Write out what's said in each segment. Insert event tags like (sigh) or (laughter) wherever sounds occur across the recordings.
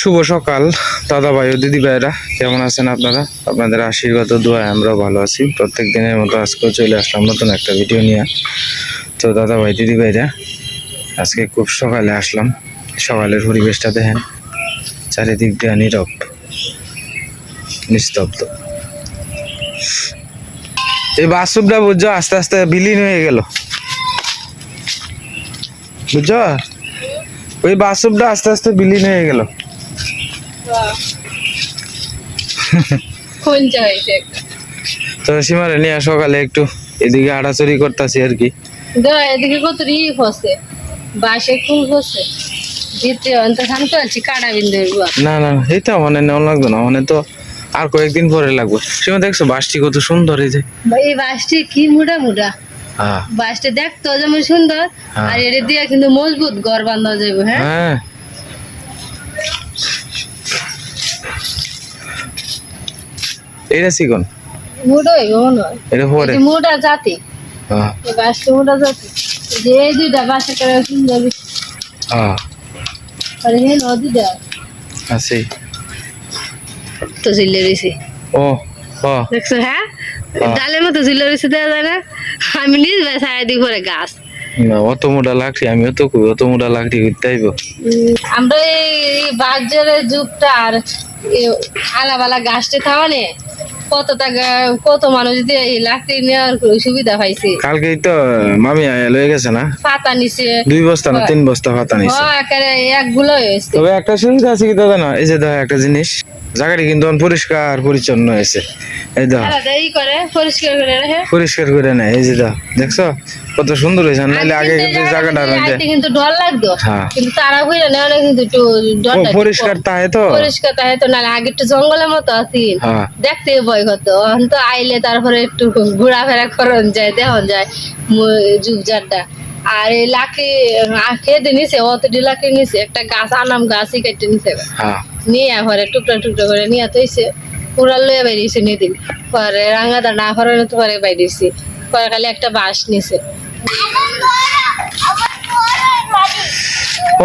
শুভ সকাল দাদা ভাই ও দিদি ভাইরা কেমন আছেন আপনারা? আপনাদের আশীর্বাদ ও দোয়ায় আমরাও ভালো আছি। প্রত্যেক দিনের মতো আজকেও চলে আসলাম নতুন একটা ভিডিও নিয়ে। তো দাদা ভাই দিদি ভাইরা আজকে খুব সকালে আসলাম। সকালের পরিবেশটা দেখেন, চারিদিক দিয়ে নীরব, নিস্তব্ধ। এই বাসুবটা বুঝছ, আস্তে আস্তে বিলীন হয়ে গেল। বুঝছ? ওই বাসুবটা আস্তে আস্তে বিলীন হয়ে গেল। তো সীমারে নিয়ে সকালে একটু এদিকে করতেছি আর কি। এদিকে কত ফসে বাসে ফসে না না মনে নেওয়া লাগবে না মানে তো আর কয়েকদিন পরে লাগবে। সীমা দেখছ বাসটি কত সুন্দর এই যে। এই বাসটি কি মুড়া মুড়া হ্যাঁ। বাসটা দেখতো যেমন সুন্দর হ্যাঁ। আর এটা দিয়ে কিন্তু মজবুত ঘর বান্ধা যাবে হ্যাঁ। এটা মুড়া জাতি। হ্যাঁ এই মুড়া জাতি। যে দুইটা বাসে করে সুন্দর হ্যাঁ আর এই নদী দেয় আছে। তো ঝিলে রয়েছে ও ও। দেখছ হ্যাঁ? হ্যাঁ। ডালের মতো দেওয়া যায় না। আমি নিজ সারা দিক করে গাছ। না অত মোটা লাকড়ি আমিও তো কই অত মোটা লাকড়ি করতে আইব। আমরা এই বাজারের যুগটা আর আলাবালা গাছটা থাওয়ানে কত টাকা কত মানুষ দিয়ে লাকড়ি নেওয়ার সুবিধা পাইছে? কালকেই তো মামি লয়ে গেছে না? পাতা নিছে। দুই বস্তা না তিন বস্তা পাতা ও নিছে একেবারে একগুলো হয়েছে। তবে একটা সুবিধা আছে কি দাদা না এই যে দেখো একটা জিনিস জায়গাটি কিন্তু পরিষ্কার পরিচ্ছন্ন হয়েছে। এই করে পরিষ্কার করে নেয়। এই যে দেখো দেখছ? কত সুন্দর হয়েছে। নাহলে আগে কিন্তু জায়গাটা কিন্তু ডর লাগতো। হ্যাঁ। কিন্তু তারা বুঝলে নেওয়া কিন্তু একটু। পরিষ্কার তাহে তো? পরিষ্কার তাহে তো নাহলে আগে একটু জঙ্গলের মতো আছি। হ্যাঁ। দেখতে ভয় করতো। তো আইলে তারপরে একটু ঘোরাফেরা করন যায় দেখন যায় জুবজারটা আর এই লাকি খেতে নিছে অতটি লাকি নিছে। একটা গাছ আনাম গাছই কেটে নিছে। হ্যাঁ। নিয়ে পরে টুকরা টুকরা করে নিয়ে তৈছে পুরা লয়ে বাইরেছে নিদিন। পরে রাঙাদা না ফরানো তো পরে বাইরেছি পরে খালি একটা বাঁশ নিছে।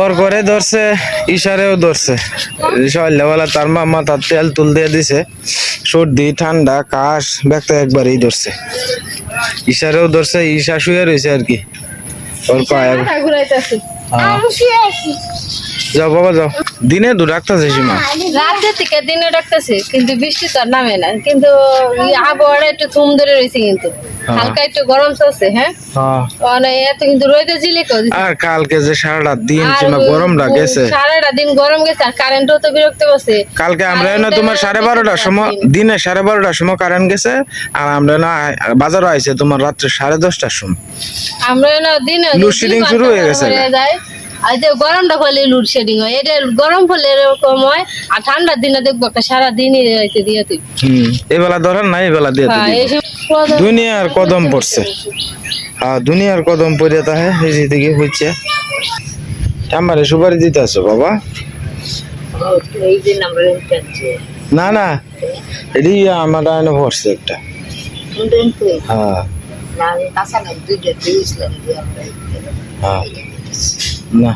ওর করে ধরছে ইশারেও ধরছে। সকালবেলা তার মা মাথার তেল তুল দিয়ে দিছে। সর্দি ঠান্ডা কাশ ব্যক্ত একবারই ধরছে। ইশারেও ধরছে ইশা শুয়ে রয়েছে আর কি। ওর পায়ে হ্যাঁ। যাও বাবা যাও। দিনে দু ডাক্তার সীমা। রাতে থেকে দিনে ডাকতেছে কিন্তু বৃষ্টি তো আর নামে না। কিন্তু এই আবহাওয়াটা একটু থুম ধরে রয়েছে কিন্তু। হ্যাঁ। হালকা একটু গরম চলছে হ্যাঁ? হ্যাঁ। মানে এত কিন্তু রোদে জিলে কেউ আর কালকে যে সারাটা দিন সীমা গরমটা গেছে। সারাটা দিন গরম গেছে আর কারেন্টও তো বিরক্ত করছে। কালকে আমরা না তোমার সাড়ে বারোটার সময় দিনে সাড়ে বারোটার সময় কারেন্ট গেছে আর আমরা না বাজারও আইছে তোমার রাত্রে সাড়ে দশটার সময়। আমরা না দিনে Loadshedding শুরু হয়ে গেছে। যায়। আর যে গরমটা ফলে লোডশেডিং হয় এটা গরম ফলে এরকম হয় আর ঠান্ডার দিনে দেখব একটা সারা দিনই রাইতে দিয়ে তুই এবেলা ধরেন না এবেলা দিয়ে হ্যাঁ দুনিয়ার কদম পড়ছে। হ্যাঁ দুনিয়ার কদম পড়ে তাহে এই যে দিকে হচ্ছে। আমারে সুপারি দিতে আসো বাবা। এই দিন আমরা না না এটি আমার এনে পড়ছে একটা। হ্যাঁ। হ্যাঁ। না।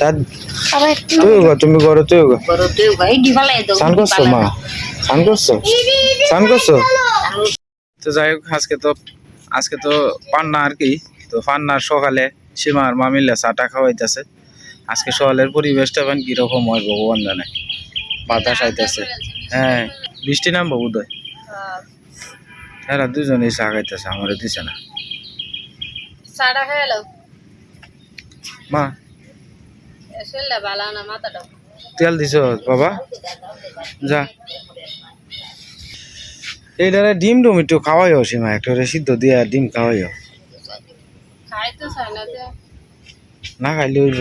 তার তুই গো তুমি করো তুই গো স্নান করছ মা? করছ? করছ? তো যাই হোক আজকে তো আজকে তো পান্না আর কি। তো পান্নার সকালে সীমার মামিল্লা চাটা খাওয়াইতেছে। আজকে সকালের পরিবেশটা এখন কীরকম হয় ভগবান জানে। বাতাস আইতেছে। হ্যাঁ বৃষ্টি নামবো বোধহয়। এরা দুজনেই চা খাইতেছে আমার দিছে না। সাড়া খেলো মা ভালো না মাথাটা তেল দিছ বাবা যা এইটারে ডিম ডুম একটু খাওয়াইও সীমা একটা সিদ্ধ দিয়ে ডিম খাওয়াইও খাইতে না না খাইলে ওই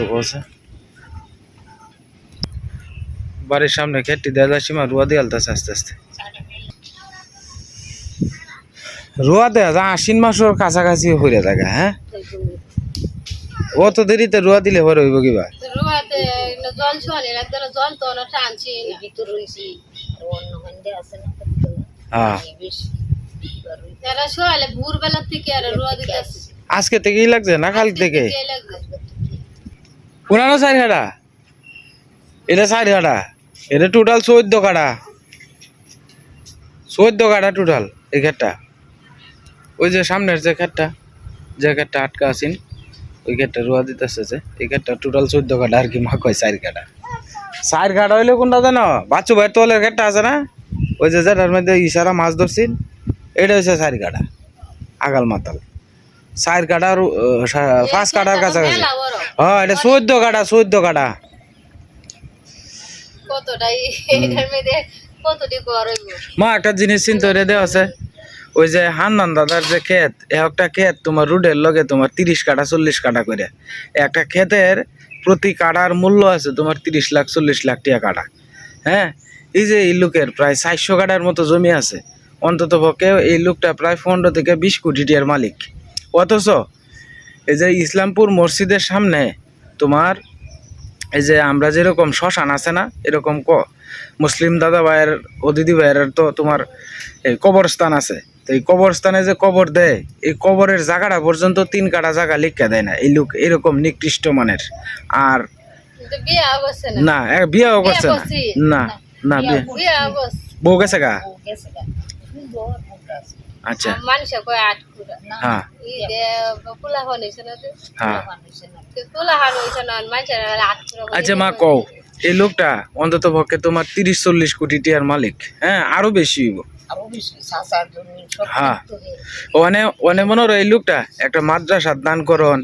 বাড়ির সামনে খেটটি দেওয়া যায় সীমা রুয়া দিয়ে আলতাছে আস্তে আস্তে রুয়া দেওয়া যায় আশ্বিন মাসের কাছাকাছি হয়ে থাকে হ্যাঁ? অত দেরিতে রুয়া দিলে পরে হইব কিবা? রুয়াতে জল ছলে রাখতে জল তো না টানছি ভিতর রইছি হ্যাঁ। আজকে থেকেই লাগছে না কাল থেকে? পুরানো চার কাটা এটা চার কাটা এটা টোটাল চোদ্দ কাটা চোদ্দ কাটা টোটাল এই ক্ষেতটা ওই যে সামনের যে ক্ষেতটা যে ক্ষেতটা আটকা আছেন ওই ক্ষেতটা রোয়া দিতেছে যে এই ক্ষেতটা টোটাল চোদ্দ কাটা আর কি মা কয় চার কাটা চার কাটা হইলে কোনটা জানো বাচ্চু ভাইয়ের তলের ক্ষেতটা আছে না? ওই যে যেটার মধ্যে ইশারা মাছ ধরছেন এটা হচ্ছে চার কাটা আগাল মাতাল। চার কাটার সা- পাঁচ কাটার কাছাকাছি। হ্যাঁ এটা চোদ্দ কাটা চোদ্দ কাটা কতটাই মা একটা জিনিস চিন্তা করে দেওয়া আছে। ওই যে হান্নান দাদার যে ক্ষেত একটা ক্ষেত তোমার রুডের লগে তোমার তিরিশ কাটা চল্লিশ কাটা করে। একটা ক্ষেতের প্রতি কাটার মূল্য আছে তোমার তিরিশ লাখ, চল্লিশ লাখ টাকা কাটা হ্যাঁ? এই যে এই লোকের প্রায় চারশো কাটার মতো জমি আছে। অন্তত পক্ষে এই লোকটা প্রায় পনেরো থেকে বিশ কোটি টিয়ার মালিক। অথচ এই যে ইসলামপুর মসজিদের সামনে তোমার এই যে আমরা যেরকম শ্মশান আছে না, এরকম ক মুসলিম দাদা ভাইয়ের ও দিদি ভাইয়ের তো তোমার এই কবরস্থান আছে। তো এই কবরস্থানে যে কবর দেয় এই কবরের জায়গাটা পর্যন্ত তিন কাটা জায়গা লিখে দেয় না। এই লোক এরকম নিকৃষ্ট মানের। আর না? বিয়েও করছে। না না না বউ গেছে গা। আচ্ছা। মানুষে কয় হ্যাঁ। হ্যাঁ। আচ্ছা মা কও এই লোকটা অন্তত পক্ষে তোমার তিরিশ চল্লিশ কোটি টিয়ার মালিক। হ্যাঁ আরও বেশি হইব। হ্যাঁ। ওখানে ওখানে মনে হয় এই লোকটা একটা মাদ্রাসার দান করন।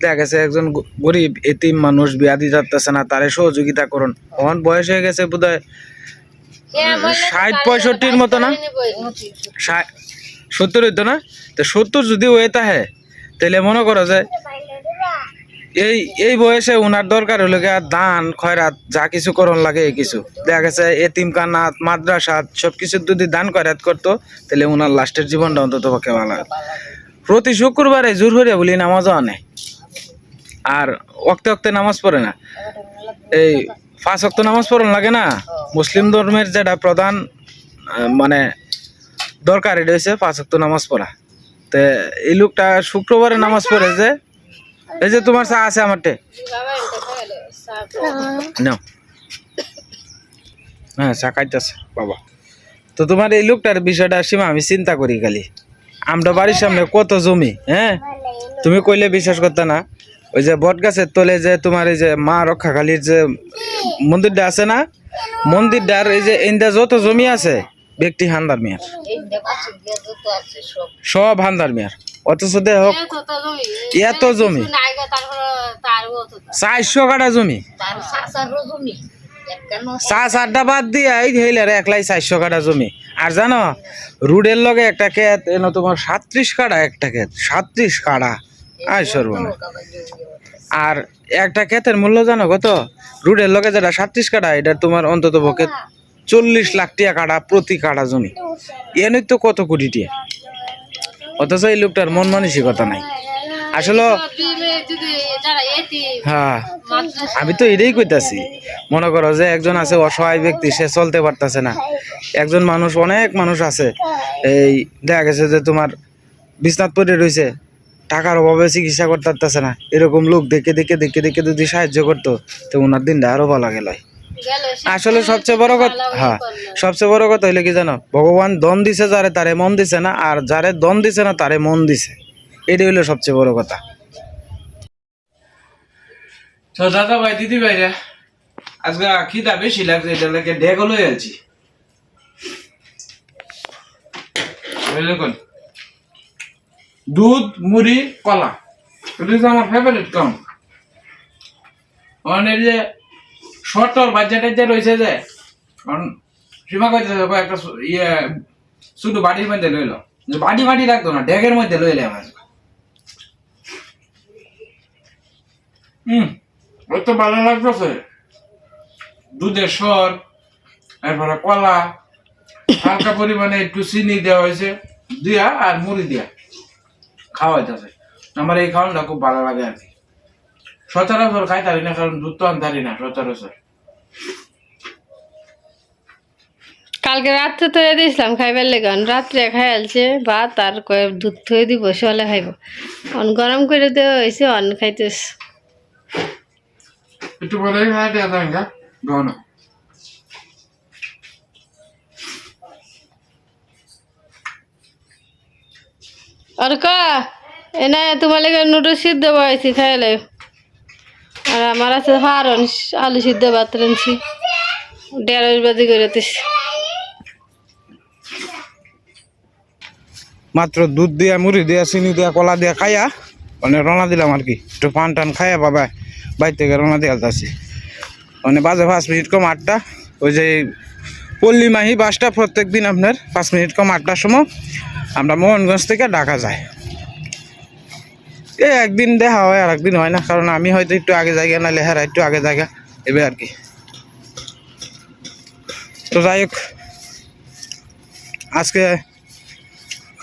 দেখা গেছে একজন গরিব এতিম মানুষ যাচ্ছে না তারে সহযোগিতা করুন। ওখান বয়স হয়ে গেছে বোধ হয় হ্যাঁ, ষাট পঁয়ষট্টির মতো না? সত্তর হইতো না? তো সত্তর যদি হয়ে থাকে তাহলে মনে করো যে এই এই বয়সে উনার দরকার হলো গিয়া দান, খয়রাত, যা কিছু করণ লাগে এই কিছু। দেখা গেছে এতিম কানাত, মাদ্রাসাত সব কিছু যদি দান, খয়রাত করতো, তাহলে উনার লাস্টের জীবনটা অন্তত পক্ষে ভালো। প্রতি শুক্রবারে জোর হরিয়া বলি নামাজও আনে। আর অক্তে অক্তে নামাজ পড়ে না। এই পাঁচ অক্ত নামাজ পড়ন লাগে না? মুসলিম ধর্মের যেটা প্রধান মানে দরকার, এটা হচ্ছে পাঁচ অক্ত নামাজ পড়া। তে এই লোকটা শুক্রবারে নামাজ পড়ে যে এই যে তোমার চা আছে আমারটে। নাও। হ্যাঁ চা খাইতেছে, বাবা। তো তোমার এই লোকটার বিষয়টা সীমা, আমি চিন্তা করি খালি। আমরা বাড়ির সামনে কত জমি হ্যাঁ? তুমি কইলে বিশ্বাস করতে না। ওই যে বট গাছের তলে যে তোমার এই যে মা রক্ষাকালীর যে মন্দিরটা আছে না, মন্দিরটার এই যে ইন্দা যত জমি আছে ব্যক্তি হান্দার মেয়ার। সব। হান্দার মেয়ার। অথচ দেহ এত জমি। চারশো কাটা জমি। চা চারটা বাদ দিয়ে এই হেলার একলাই চারশো কাটা জমি। আর জানো রুডের লগে একটা ক্ষেত এনো তোমার সাত্রিশ কাটা একটা ক্ষেত। সাত্রিশ কাটা আয় সর্বনা আর একটা ক্ষেতের মূল্য জানো কত? রুডের লগে যেটা সাত্রিশ কাটা এটা তোমার অন্তত পক্ষে চল্লিশ লাখ টাকা কাটা, প্রতি কাটা জমি। এনে তো কত কোটি টিয়া? অথচ এই লোকটার মন মানসিকতা নাই। আসলে হ্যাঁ আমি তো এটাই কইতাছি। মনে করো যে একজন আছে অসহায় ব্যক্তি, সে চলতে পারতাছে না। একজন মানুষ, অনেক মানুষ আছে। এই দেখা গেছে যে তোমার বিছনাথ পড়ে রয়েছে টাকার অভাবে চিকিৎসা করতে পারতেছে না। এরকম লোক দেখে দেখে দেখে দেখে যদি সাহায্য করতো, তো ওনার দিনটা আরও ভালো গেল গেল সে আসলে সবচেয়ে বড় কথা হ্যাঁ সবচেয়ে বড় কথা হইলে কি জানো? ভগবান দন দিছে যারে তারে মন দিছে না আর যারে দন দিছে না তারে মন দিছে। এটাই হইল সবচেয়ে বড় কথা। তো দাদা ভাই দিদি ভাইরা আজকে খিদা বেশি লাগছে এটা লাগে ডেগ লই আছি। দুধ মুড়ি কলা। এটা আমার ফেভারিট কাম। অনেক যে শর্টর বাচ্চা টাচ্চা রয়েছে যে, কারণ সীমা কইতেছে একটা ইয়ে শুধু বাটির মধ্যে লইল। যে বাটি বাটি রাখতো না ড্যাগের মধ্যে লইলে আমার হুম ওই তো ভালো লাগতেছে। দুধের সর, এরপরে কলা, হালকা পরিমাণে একটু চিনি দেওয়া হয়েছে, দিয়া আর মুড়ি দিয়া খাওয়া হইতেছে আমার এই খাওয়ানটা খুব ভালো লাগে আর কি। সচরাচর খাই তারি না, কারণ দুধ তো আনতারি না, সচরাচর। কালকে রাত্রে তো দিয়েছিলাম খাইবার লেগান রাত্রে খাই আলছে ভাত আর কয়ে দুধ থয়ে দিব সলে খাইব। অন গরম করে দেওয়া হয়েছে অন খাইতেস একটু বলে খাওয়া দেওয়া যায় না। গণ আর কা এনে তোমার লেগে নুডলস সিদ্ধ বয়েছি খাইলে আর আমার আছে ফারন আলু সিদ্ধ ভাত রাঁধছি। ঢেঁড়স বাজি করে মাত্র দুধ দিয়া, মুড়ি দিয়া, চিনি দিয়া, কলা দিয়া খাইয়া মানে রওনা দিলাম আর কি। একটু পান টান খাইয়া বাবা বাইর থেকে রওনা দিয়ে আলতাছি মানে বাজে পাঁচ মিনিট কম আটটা ওই যে পল্লী মাহি বাসটা প্রত্যেক দিন আপনার পাঁচ মিনিট কম আটটার সময় আমরা মোহনগঞ্জ থেকে ঢাকা যাই এই একদিন দেখা হয় আর একদিন হয় না, কারণ আমি হয়তো একটু আগে জায়গা, নাহলে হেরা একটু আগে জায়গা, এবার আর কি। তো যাই হোক, আজকে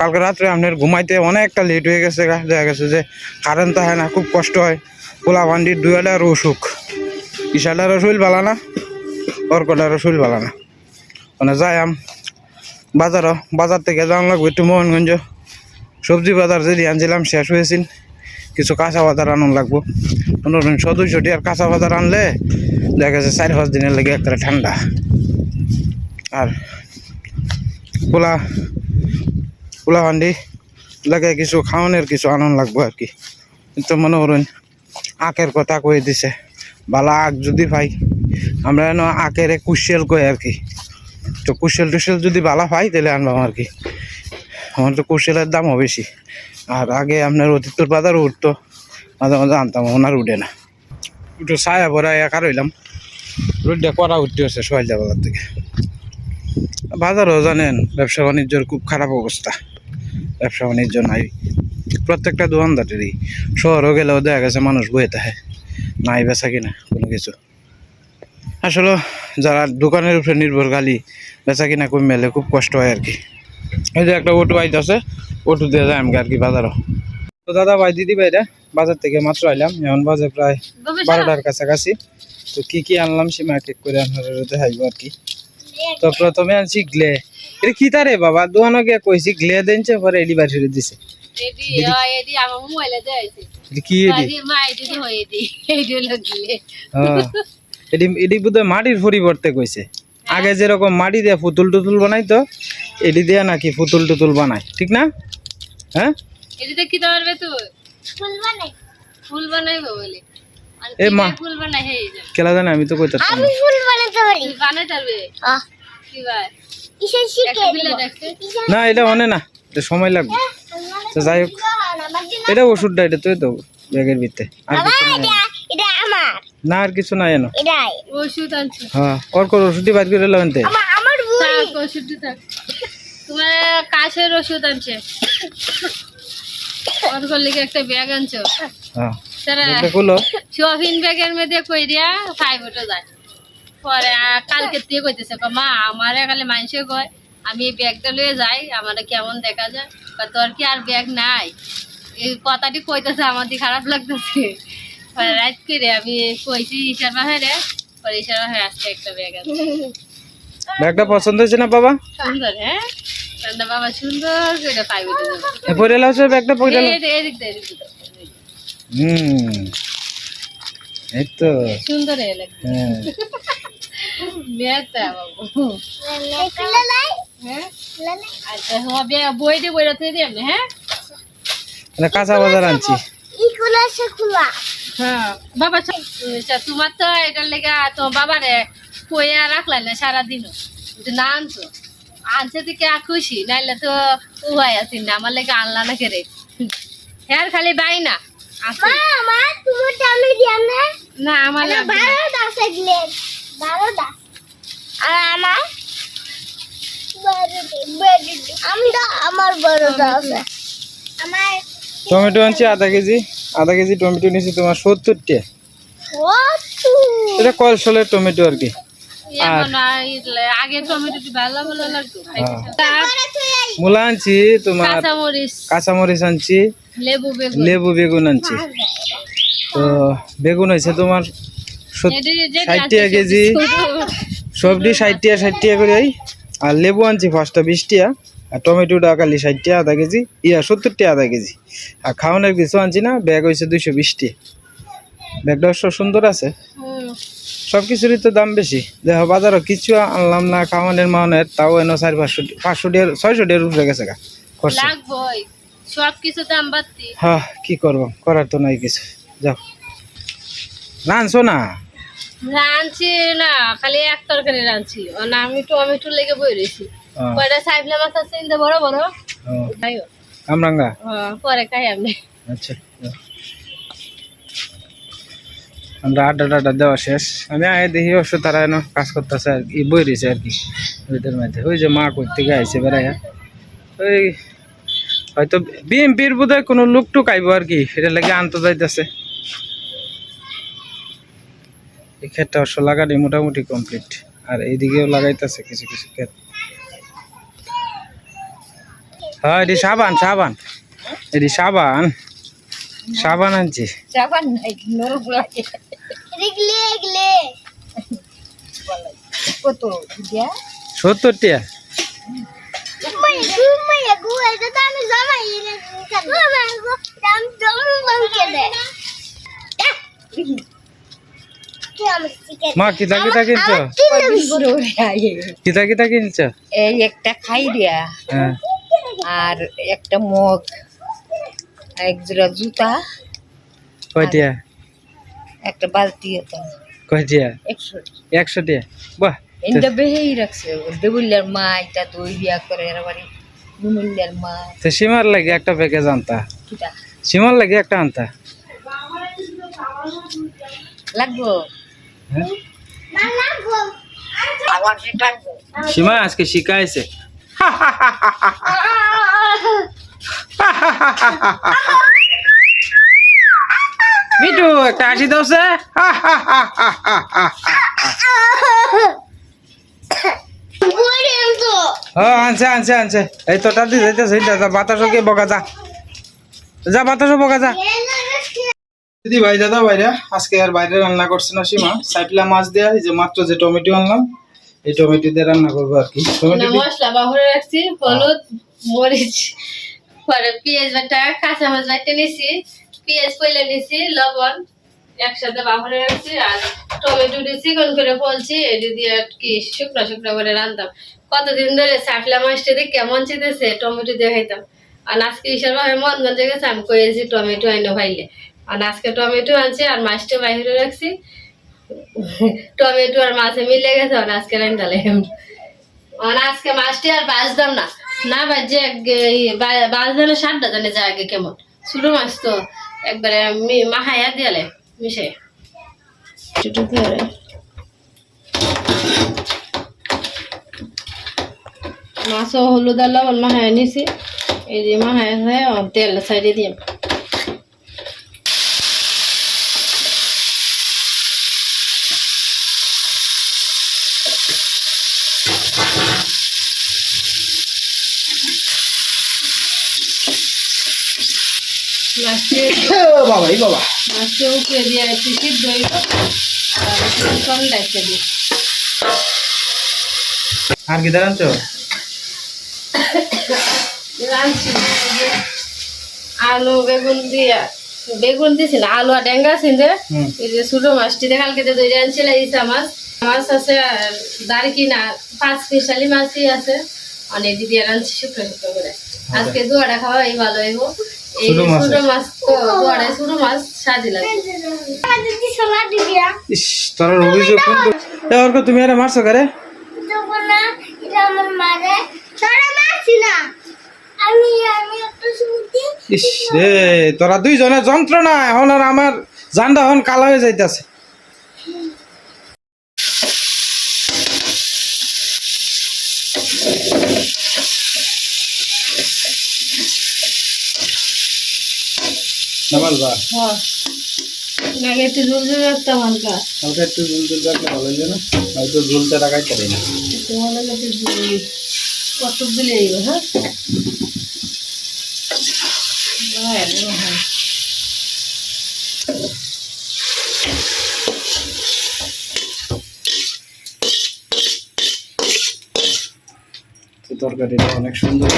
কালকে রাত্রে আপনার ঘুমাইতে অনেকটা লেট হয়ে গেছে, দেখা গেছে যে কারেন্ট তো হয় না, খুব কষ্ট হয়। পোলা বান্ডির দুয়ালার অসুখ। ইশালারও শরীর ভালো না অর্কটারও ভালো না। মানে যাই আম বাজারও বাজার থেকে যাওয়া লাগবে একটু মোহনগঞ্জ। সবজি বাজার যদি আনছিলাম, শেষ হয়েছিল। কিছু কাঁচা বাজার আনন লাগবো। দিন সদস্যটি আর কাঁচা বাজার আনলে দেখা যাচ্ছে চার পাঁচ দিনের লেগে একটা ঠান্ডা। আর পোলা পোলা ভান্ডি লাগে কিছু খাওয়ানোর কিছু আনন্দ লাগবো আর কি। কিন্তু মনে করুন, আখের কথা কয়ে দিছে। বালা আখ যদি পাই, আমরা যেন আখের কুশেল কই আর কি। তো কুশেল টুশেল যদি বালা পাই, তাহলে আনবাম আর কি। আমার তো কুশেলের দামও বেশি। আর আগে আপনার অতিথর বাজার উঠতো, মাঝে মাঝে আনতাম, ওনার উঠে না। একটু ছায়া ভরা একা রইলাম। রোডটা করা উঠতে হচ্ছে সোয়াইজা বাজার থেকে। বাজারও জানেন, ব্যবসা বাণিজ্যর খুব খারাপ অবস্থা। ব্যবসা বাণিজ্য নাই। প্রত্যেকটা দোকানদারেরই। শহরও গেলেও দেখা গেছে মানুষ বয়ে থাকে। নাই বেচা কিনা কোনো কিছু। আসলে যারা দোকানের উপরে নির্ভরশালী বেচা কিনা কমে মেলে খুব কষ্ট হয় আর কি এই যে একটা অটো আইতে আছে অটো দিয়ে যায় আমি আর কি বাজারও। তো দাদা ভাই দিদি ভাইরা বাজার থেকে মাত্র আইলাম। এখন বাজে প্রায় বারোটার কাছাকাছি। তো কি কি আনলাম সীমা এক এক করে আপনারা দেখাইব আর কি তো প্রথমে আনছি গ্লে। এটা কি তারে বাবা? দোকানো গিয়ে কইছি গ্লে দেনছে পরে এডি বাড়ি দিছে। এডি এডি আমার মোবাইলে দেয়াইছে এটা কি এডি মা এডি তো হয় এডি এডি লাগলে হ্যাঁ এডি এডি বোধহয় মাটির পরিবর্তে কইছে আগে যেরকম মাটি দিয়ে পুতুল টুতুল বানাইতো এডি দিয়ে নাকি পুতুল টুতুল বানায় ঠিক না? হ্যাঁ এডিতে কি পারবে তুই ফুল বানাই। ফুল বানাইবো বলে। এ মা। ফুল বানাই হে খেলা জানে আমি তো কইতাম না ফুল বানাইতে পারি বানাই পারবে কি ভাই না এটা অনে না এটা সময় লাগবে। তো যাই হোক এটা ওষুধটা এটা তুই তো ব্যাগের ভিতরে। আর না আর কিছু নাই এনো। হ্যাঁ ওর কোর ওষুধই বাইর করে থাক ওষুধ তোমার কাশের ওষুধ আনছে। একটা ব্যাগ আনছো। হ্যাঁ তারা ব্যাগের মধ্যে কই দিয়া ফাইভ ওটা যায় পরে কালকে দিয়ে কইতেছে মা আমার একালে মানুষে কয় আমি এই ব্যাগটা লয়ে যাই আমার কেমন দেখা যায়? তোর কি আর ব্যাগ নাই? এই কথাটি কইতেছে আমার দিয়ে খারাপ লাগতেছে। পরে রাত করে আমি কইছি ঈশার বাহে রে পরে ঈশার বাহে আসছে একটা ব্যাগ আছে। ব্যাগটা পছন্দ হয়েছে না বাবা? সুন্দর হ্যাঁ? বাবা সুন্দর করে ফাইভ ওটা যাবে এ পরে লাও ব্যাগটা পরে লাও এই- এদিক দে, এদিক দে। হুম এই তো। সুন্দর হ্যাঁ। কাঁচা বাজার আনছি। হ্যাঁ বাবা আচ্ছা, তোমার তো এটার লেগে তোমার বাবারে কইয়া রাখলাই না সারাদিন না আনছো? আনছে থেকে আর খুশি নাইলে তো উহাই আছি না আমার লেগে আনলা না কেরে হ্যাঁ খালি বাই না। না? আমার লাগবে না। আমার? বড়টা আছে। আমার টমেটো আনছি আধা কেজি। আধা কেজি টমেটো নিয়েছি তোমার সত্তর? টাকা এটা কলসলের টমেটো আর কি। এখন আর ইলে- আগে টমেটো ভালো ভালো লাগতো। হ্যাঁ। মূলা আনছি তোমার কাঁচামরিচ। কাঁচামরিচ আনছি লেবু বেগুন। আনছি। তো বেগুন হয়েছে তোমার ষাট টাকা কেজি। সবজি ষাট টাকা ষাট টাকা করে আর লেবু আনছি পাঁচটা বিশ টাকা। আর টমেটোটা কালি ষাট টাকা আধা কেজি। ইয়া সত্তর টাকা আধা কেজি। আর খাওয়ানোর কিছু আনছি না ব্যাগ হয়েছে দুইশো বিশ টাকা। ব্যাগটা সুন্দর আছে। সব কিছুরই তো দাম বেশি। দেখো বাজারও কিছু আনলাম না খাওয়ানের মাওনের তাও এনে চার পাঁচশো পাঁচশো ডের ছয়শো ডের উপরে গেছে গা খরচা। সব কিছু দাম বাড়তি। হ্যাঁ কি করব? করার তো নাই কিছু। যাও। না আনছো না? রাঁধছি না খালি এক তরকারি রাঁধছি। না আমি টমেটো লেগে বই রয়েছি। কয়টা সাইফলা মাছ আছে ইন্দা বড় বড় খাইও কামরাঙ্গা হ্যাঁ, পরে খাই আমি। আচ্ছা আমরা আড্ডা টাড্ডা দেওয়া শেষ। আমি আয় দেখি অবশ্য তারা এনে কাজ করতেছে আর কি বই রয়েছে আর কি ওইদের মধ্যে। ওই যে মা কই থেকে আইসে বেড়াইয়া। ওই হয়তো বিএমপির বোধ হয় কোনো লোক টুক আইব আর কি এটা লাগে আনতে যাইতেছে। এই ক্ষেতটা অবশ্য লাগানি মোটামুটি কমপ্লিট আর এইদিকেও লাগাইতেছে কিছু কিছু ক্ষেত হ্যাঁ এটি সাবান সাবান এটি সাবান সাবান আনছি সত্তর টিয়া আমি মা কিতা কিতা কিনছ? কিতা কিতা কিনছ? এই একটা খাই দিয়া। হ্যাঁ। আর একটা মগ এক জোড়া জুতা কয়টিয়া একটা বালতি হতো কয়টিয়া একশো একশো টিয়া বাহ। এটা বেহেই রাখছে দেবুল্লার মা এটা দই বিয়া করে বাড়ি। মা। তো সীমার লাগে একটা প্যাকেজ আনতা? কিটা সীমার লাগে একটা আনতা? লাগবো? সীমা, আজকে শিখাইছে। মিটু একটা হাসি হ্যাঁ আনছে আনছে আনছে। এই তোটা দিয়ে যাইতেছে বাতাসও বকা যা। যা, বাতাসও বকা যা। দিদি ভাই দাদা ভাইরা আজকে আর বাইরে রান্না করছে না সীমা। সাইটলা মাছ দেয়া এই যে মাত্র যে টমেটো আনলাম এই টমেটো দিয়ে রান্না করব আর কি। টমেটো মশলা বাহুরে রাখছি হলুদ মরিচ পরে পেঁয়াজ বাটা কাঁচা মাছ বাটা নিছি পেঁয়াজ পয়লা নিছি লবণ একসাথে বাহরে রাখছি আর টমেটো দিছি কোন করে ফলছি এটি দিয়ে আর কি শুকনো শুকনো করে রান্তাম কতদিন ধরে সাফলা মাছটা দিয়ে কেমন চেতেছে টমেটো দিয়ে খাইতাম। আর আজকে হিসাবে আমি মনগঞ্জে গেছে আমি কয়েছি টমেটো আইনো ভাইলে। আর আজকে টমেটো আনছি আর মাছটা বাইরে রাখছি। টমেটো আর মাছে মিলে গেছে, আর আজকে রান্তালে আর আজকে মাছটি আর বাজতাম না। না বাজে বাজলে না সাতটা জানে যায় আগে কেমন। ছোট মাছ তো একবারে মি- মাখাইয়া দিয়ালে, মিশে। মাছও হলুদ আর মাখাইয়া নিছি। এই যে মাখাইয়া হয়ে তেল সাইডে দিয়ে মাছটি ও বাবা এই বাবা। মাছটি উপরে দিয়ে একটু সিদ্ধ হইব আর দিই। আর কি যে আলু বেগুন দিয়া বেগুন দিছি না আলু আর ডেঙ্গা সিন্দে হুম। এই যে ছোট মাছটি দিয়ে কালকে যে দই আনছিল ইসা মাছ মাছ আছে আর দাঁড়কি না পাঁচ পিসালি মাছই আছে। অনেক দিদি রাঁধছি শুকনো শুকনো করে। আজকে দুয়াটা খাওয়া এই ভালো হইব। তুমি আরে মারছো কারে? তোরা দুইজনে যন্ত্রণা এখন আর আমার জানটা এখন কালা হয়ে যাইতাছে। হ্যাঁ। আগে একটু রাখতাম হালকা। হালকা একটু ঝুল ঝুল রাখলে ভালো হইবে না? হয়তো ঝুলটা রাখাই পারি না। কত দিলে হ্যাঁ? হ্যাঁ, তরকারিটা অনেক সুন্দর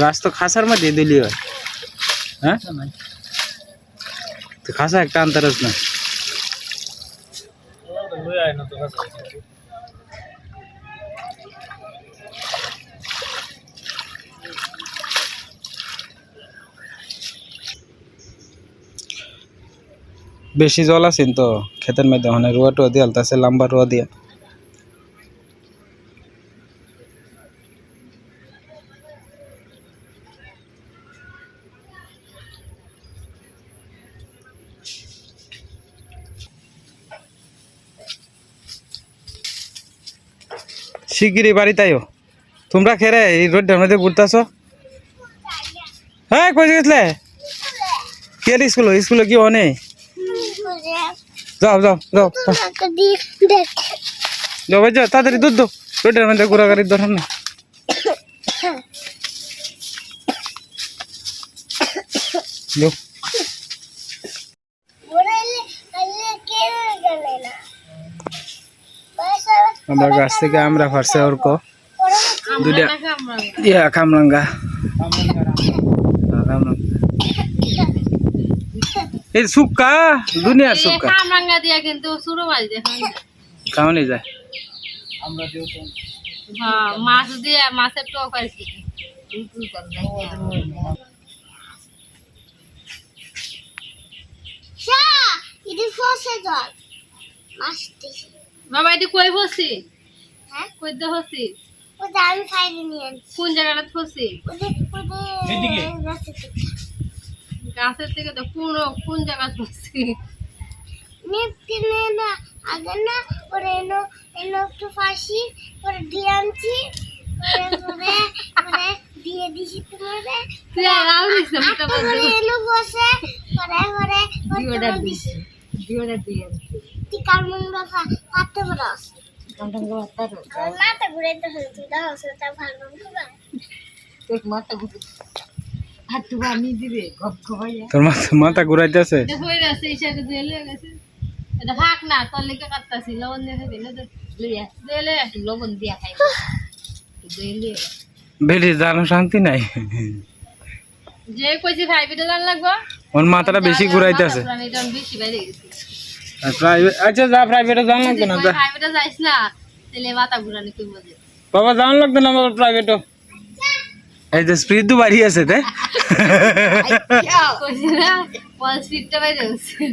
গাছ তো খাসার মধ্যে দিলি হয় হ্যাঁ তুই খাসা একটা আনতারস না বেশি জল আছে তো ক্ষেতের মধ্যে মানে রুয়া টুয়া দিয়ে আলতাছে লম্বা রুয়া দিয়ে শিগগিরই বাড়ি তাইও তোমরা খেরে এই রোডটার মধ্যে ঘুরতেছ? হ্যাঁ কই গেছিলে? কে স্কুল? স্কুলে কি অনেক যাও যাও যাও। যাও। দেখ যাও ভাই যাও তাড়াতাড়ি দুধ দাও। রোডের মধ্যে ঘোরাঘুরির দরকার নেই। (coughs) দাও। আমরা গাছ থেকে আমরা ফারছে দুটা আমরা ইয়া কামরাঙ্গা। কামরাঙ্গা এই সুক্কা দুনিয়ার সুক্কা। কামরাঙ্গা দিয়া কিন্তু শুরু মাছ দেখুন কামনি যায়। হ্যাঁ মাছ দিয়ে মাছের টক আর কি সা ইদি ফসে জল মাস্তি বাবা এটি কই বসি হ্যাঁ? কই দে হসি? ওটা আমি খাইনি নিয়ে কোন জায়গাটা ফসি ওদের রাস্তা গাছের থেকে তো কোন কোন জায়গা ফসি নিপ্তি না আগে না ওরে এনো এনো একটু ফাঁসি ওরে দিয়ে আনছি ওরে ওরে দিয়ে দিছি তোমারে। তুই আর আও নিস না ওরে এনো বসে ওরে ওরে ওরে দিওটা দিয়ে পাতে মাথা ঘুরাইতে তুই দাও সেটা ভালো হবে তোর মাথা ঘুরে হাত তো আমি দিবে গপ গপাইয়া তোর মাথা মাথা ঘুরাইতেছে এটা হয়ে গেছে ইশাকে জেলে গেছে। এটা ভাগ না তোর লেগে কাটতাছি লবণ দিয়ে খাবি তো। লইয়া দিলে লবণ দিয়া খাই। বেশি জানো শান্তি নাই? যে কইছি ভাই বিটা জান লাগবো? ওর মাথাটা বেশি ঘুরাইতেছে বেশি বাইরে গেছি। প্রাইভেট আচ্ছা যা প্রাইভেটে জান লাগতো না যা। ভাই বিটা না তাহলে মাথা ঘুরানি কই মজে বাবা জান লাগতো না বাবা প্রাইভেটও এই যে স্পিড তো। বাড়ি আছে তে স্পিডটা বাইরে গেছে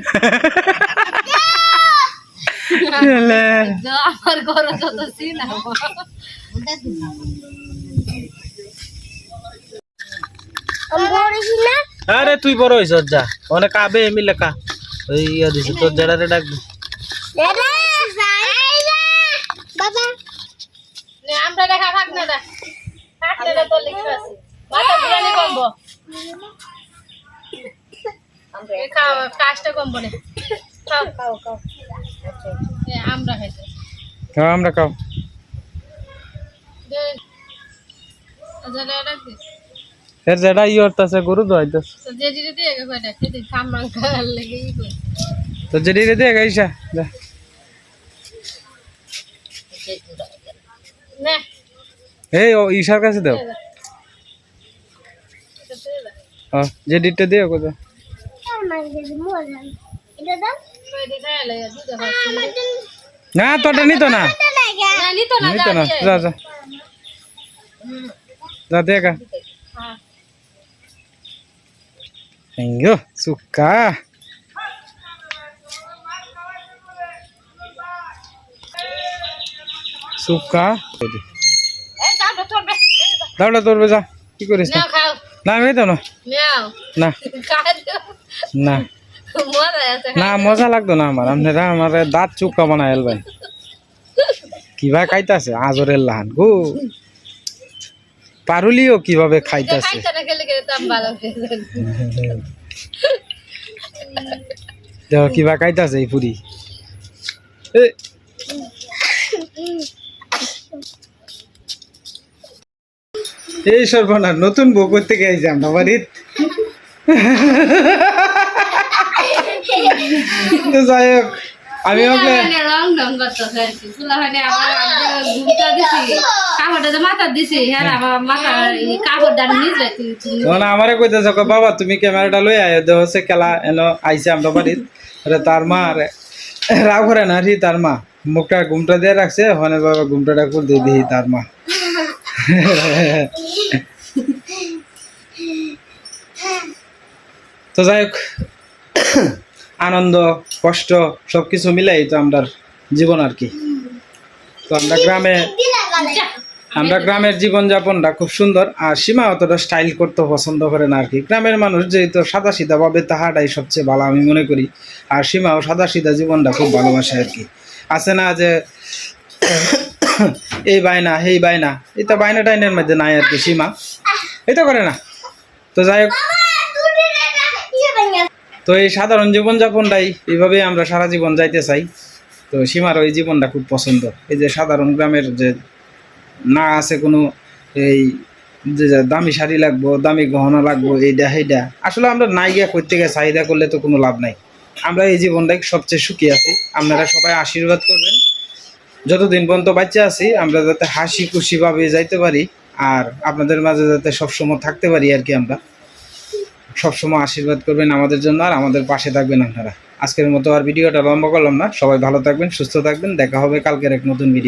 আমার ঘর যত সিন আমি বলেছি না? আরে তুই বড় হইছ যা। অনেক আবে মিলে কা ওই ইয়া দিছে তোর না বাবা! আমরা দেখা ভাগ না দেখ। থাকলে না তোর লেগে আছে মাথা ঘুরানি কমবো। খাও কাজটা কমবো না। খাও। খাও খাও। আমরা আমরা খাও। দে। আচ্ছা ডাক দে। এর জেডা ই হরতাছে গরু দোয়াইতাছে। তো যে জিরে দিয়ে খেতে কামরাং লেগে তো জেডি রে দে গাইসা যা। নে। এই ও ঈশার কাছে দাও। হ্যাঁ জেডিটা এটা দাও কই না তোটা নিতো না। নিত না যা যা যা। দেখা হ্যাঁ Ayo, suka. সুকা এই দাও তো তোর দাওটা তোর যা। কি করিস না না আমি তো না। না। না। মজা আছে না মজা লাগতো না আমার। আপনারা আমার দাঁত চুক্কা বানায় ভাই। কীভাবে খাইতাছে আজরের লাহান। গো। পারুলিও কীভাবে খাইতাছে দেখো কিবা খাইতাছে এই পুরি। এই সর্বনাশ নতুন বউ করতে গেছি আমরা বাড়ির? তো যাই হোক। আমি ওকে রং ঢং করতেছে। আর কি আমার ঘুমটা দিছি। কাপড়টা তো মাথা দিছি হ্যাঁ আমার মাথা কাপড়টা নিজ রাখি আমারে কইতেছে বাবা তুমি ক্যামেরাটা লই আয় দেহ হচ্ছে খেলা এনো আইছে আমরা বাড়ির। তার মা আরে করে না রি তার মা। মুখটা ঘুমটা দিয়ে রাখছে ওখানে বাবা ঘুমটাটা খুল দিয়ে দিই তার মা। তো যাই হোক। আনন্দ, কষ্ট সব কিছু মিলাই তো আমরা জীবন আর কি। তো আমরা গ্রামে আমরা গ্রামের জীবনযাপনটা খুব সুন্দর, আর সীমা অতটা স্টাইল করতে পছন্দ করে না আর কি। গ্রামের মানুষ যেহেতু সাদা সিধা ভাবে তাহাটাই সবচেয়ে ভালো আমি মনে করি, আর সীমাও সাদা সিধা জীবনটা খুব ভালোবাসে আর কি। আছে না যে, এই বায়না এই বায়না, এটা বায়না টাইনের মধ্যে নাই আর কি সীমা। এটা করে না। তো যাই হোক তো এই সাধারণ জীবনযাপনটাই এইভাবে আমরা সারা জীবন যাইতে চাই। তো সীমার ওই জীবনটা খুব পছন্দ। এই যে সাধারণ গ্রামের যে না আছে কোনো এই যে যে দামি শাড়ি লাগবো, দামি গহনা লাগবো এইটা সেইটা আসলে আমরা নাই গিয়া করতে গিয়ে চাহিদা করলে তো কোনো লাভ নাই। আমরা এই জীবনটাই সবচেয়ে সুখী আছি। আপনারা সবাই আশীর্বাদ করবেন। যতদিন পর্যন্ত বাচ্চা আছি, আমরা যাতে হাসি খুশিভাবে যাইতে পারি, আর আপনাদের মাঝে যাতে সবসময় থাকতে পারি আর কি আমরা। সবসময় আশীর্বাদ করবেন আমাদের জন্য আর আমাদের পাশে থাকবেন আপনারা। আজকের মতো আর ভিডিওটা লম্বা করলাম না। সবাই ভালো থাকবেন, সুস্থ থাকবেন। দেখা হবে কালকের এক নতুন ভিডিও